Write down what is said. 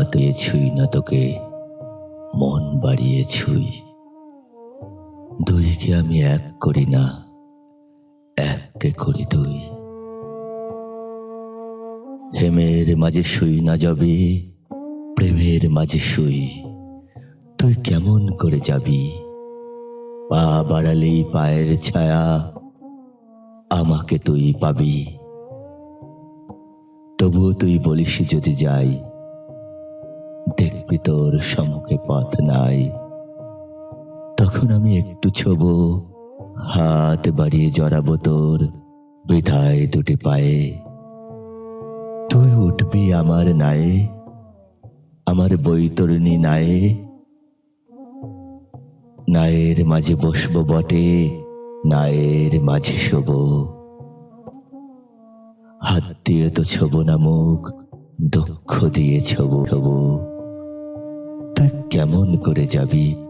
হাত ছুই না তোকে, মন বাড়িয়ে ছুই। দুইকে আমি এক করি না, এককে করি তুই হেমের মাঝে শুই না যাবি, প্রেমের মাঝে শুই। তুই কেমন করে যাবি, পা বাড়ালেই পায়ের ছায়া আমাকে তুই পাবি। তবুও তুই বলিস যদি যাই দেখবি তোর সমুখে পথ নাই। তখন আমি একটু ছোব, হাত বাড়িয়ে জড়াবো তোর বিধায় দুটি পায়ে। তুই উঠবি আমার নায়ে, আমার বৈতরণী নায়ে। নায়ের মাঝে বসবো বটে, নায়ের মাঝে শোব। হাত দিয়ে তো ছোব না, মুখ দুঃখ দিয়ে ছোব ছোব। কেমন করে যাবি?